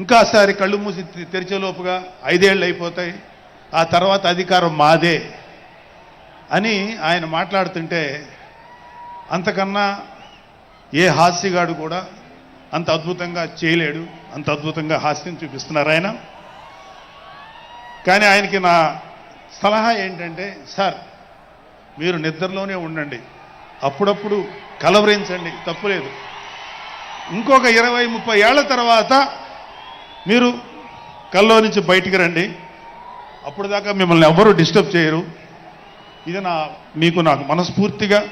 ఇంకాసారి కళ్ళు మూసి తెరిచేలోపుగా ఐదేళ్ళు అయిపోతాయి. ఆ తర్వాత అధికారం మాదే అని ఆయన మాట్లాడుతుంటే అంతకన్నా ఏ హాస్యగాడు కూడా అంత అద్భుతంగా చేయలేడు అంత అద్భుతంగా హాస్యం చూపిస్తున్నారు ఆయన. కానీ ఆయనకి నా సలహా ఏంటంటే సార్ మీరు నిద్రలోనే ఉండండి. అప్పుడప్పుడు కలవరించండి. తప్పులేదు. ఇంకొక ఇరవై ముప్పై ఏళ్ళ తర్వాత మీరు కల్లో నుంచి బయటికి రండి. అప్పుడు దాకా మిమ్మల్ని ఎవ్వరూ డిస్టర్బ్ చేయరు. ఇది నా మీకు నాకు మనస్ఫూర్తిగా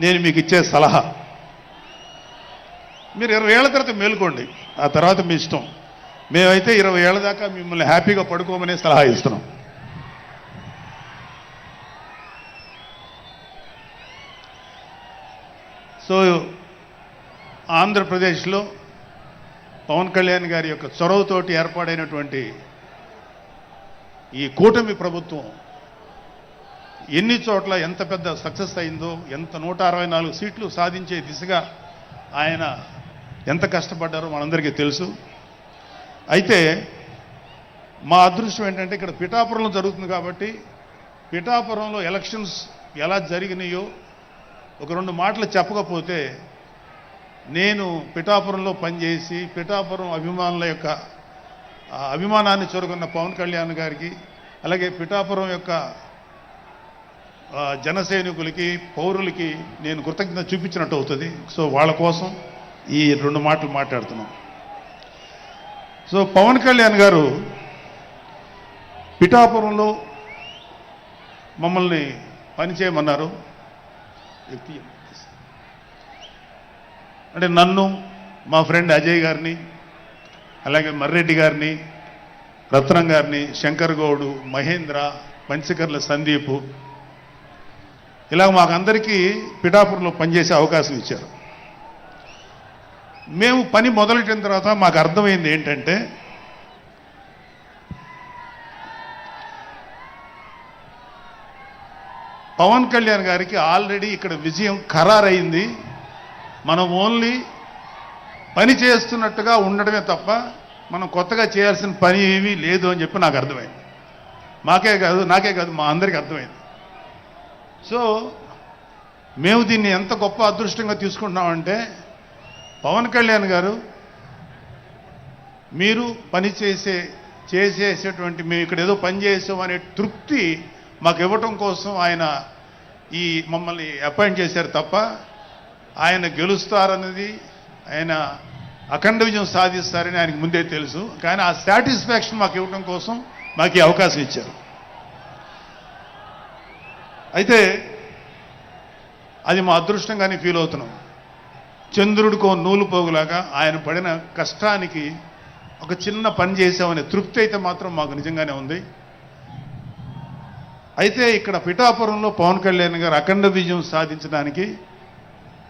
నేను మీకు ఇచ్చే సలహా. మీరు ఇరవై ఏళ్ళ తర్వాత మేలుకోండి. ఆ తర్వాత మీ ఇష్టం. మేమైతే ఇరవై ఏళ్ళ దాకా మిమ్మల్ని హ్యాపీగా పడుకోమనే సలహా ఇస్తున్నాం. సో ఆంధ్రప్రదేశ్లో పవన్ కళ్యాణ్ గారి యొక్క చొరవతోటి ఏర్పాడైనటువంటి ఈ కూటమి ప్రభుత్వం ఎన్ని చోట్ల ఎంత పెద్ద సక్సెస్ అయిందో ఎంత నూట అరవై నాలుగు సీట్లు సాధించే దిశగా ఆయన ఎంత కష్టపడ్డారో మనందరికీ తెలుసు. అయితే మా అదృష్టం ఏంటంటే ఇక్కడ పిఠాపురంలో జరుగుతుంది కాబట్టి పిఠాపురంలో ఎలక్షన్స్ ఎలా జరిగినాయో ఒక రెండు మాటలు చెప్పకపోతే నేను పిఠాపురంలో పనిచేసి పిఠాపురం అభిమానుల యొక్క అభిమానాన్ని చూరుకున్న పవన్ కళ్యాణ్ గారికి అలాగే పిఠాపురం యొక్క జనసైనికులకి పౌరులకి నేను కృతజ్ఞత చూపించినట్టు అవుతుంది. సో వాళ్ళ కోసం ఈ రెండు మాటలు మాట్లాడుతున్నాం. సో పవన్ కళ్యాణ్ గారు పిఠాపురంలో మమ్మల్ని పనిచేయమన్నారు. వ్యక్తి అంటే నన్ను మా ఫ్రెండ్ అజయ్ గారిని అలాగే మర్రెడ్డి గారిని రత్నం గారిని శంకర్ గౌడు మహేంద్ర పంచకర్ల సందీపు ఇలా మాకందరికీ పిఠాపురంలో పనిచేసే అవకాశం ఇచ్చారు. మేము పని మొదలెట్టిన తర్వాత మాకు అర్థమైంది ఏంటంటే పవన్ కళ్యాణ్ గారికి ఆల్రెడీ ఇక్కడ విజయం ఖరారైంది. మనం ఓన్లీ పని చేస్తున్నట్టుగా ఉండడమే తప్ప మనం కొత్తగా చేయాల్సిన పని ఏమీ లేదు అని చెప్పి నాకు అర్థమైంది. మాకే కాదు నాకే కాదు మా అందరికీ అర్థమైంది. సో మేము దీన్ని ఎంత గొప్ప అదృష్టంగా తీసుకుంటున్నామంటే పవన్ కళ్యాణ్ గారు మీరు పని చేసే చేసేసేటువంటి మేము ఇక్కడ ఏదో పని చేసాం అనే తృప్తి మాకు ఇవ్వటం కోసం ఆయన ఈ మమ్మల్ని అపాయింట్ చేశారు తప్ప ఆయన గెలుస్తారన్నది ఆయన అఖండ విజయం సాధిస్తారని ఆయనకు ముందే తెలుసు. కానీ ఆ సాటిస్ఫాక్షన్ మాకు ఇవ్వడం కోసం మాకు ఈ అవకాశం ఇచ్చారు. అయితే అది మా అదృష్టంగానే ఫీల్ అవుతున్నాం. చంద్రుడికో నూలు పోగులాగా ఆయన పడిన కష్టానికి ఒక చిన్న పని చేసామనే తృప్తి అయితే మాత్రం మాకు నిజంగానే ఉంది. అయితే ఇక్కడ పిఠాపురంలో పవన్ కళ్యాణ్ గారు అఖండ విజయం సాధించడానికి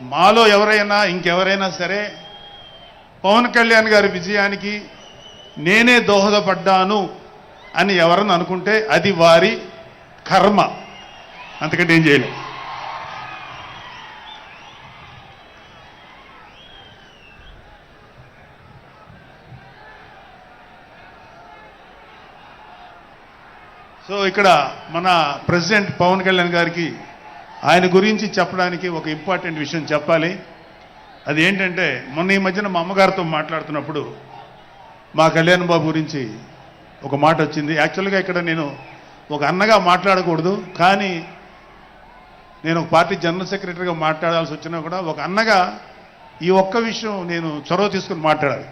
మాలో ఎవరైనా ఇంకెవరైనా సరే పవన్ కళ్యాణ్ గారి విజయానికి నేనే దోహదపడ్డాను అని ఎవరని అనుకుంటే అది వారి కర్మ. అంతకంటే ఏం చేయలేం. సో ఇక్కడ మన ప్రెసిడెంట్ పవన్ కళ్యాణ్ గారికి ఆయన గురించి చెప్పడానికి ఒక ఇంపార్టెంట్ విషయం చెప్పాలి. అది ఏంటంటే మొన్న ఈ మధ్యన మా అమ్మగారితో మాట్లాడుతున్నప్పుడు మా కళ్యాణ్ బాబు గురించి ఒక మాట వచ్చింది. యాక్చువల్గా ఇక్కడ నేను ఒక అన్నగా మాట్లాడకూడదు కానీ నేను ఒక పార్టీ జనరల్ సెక్రటరీగా మాట్లాడాల్సి వచ్చినా కూడా ఒక అన్నగా ఈ ఒక్క విషయం నేను చొరవ తీసుకుని మాట్లాడాలి.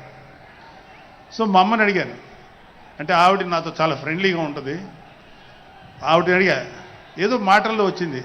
సో మా అమ్మని అడిగాను. అంటే ఆవిడ నాతో చాలా ఫ్రెండ్లీగా ఉంటుంది. ఆవిడని అడిగా ఏదో మాటల్లో వచ్చింది.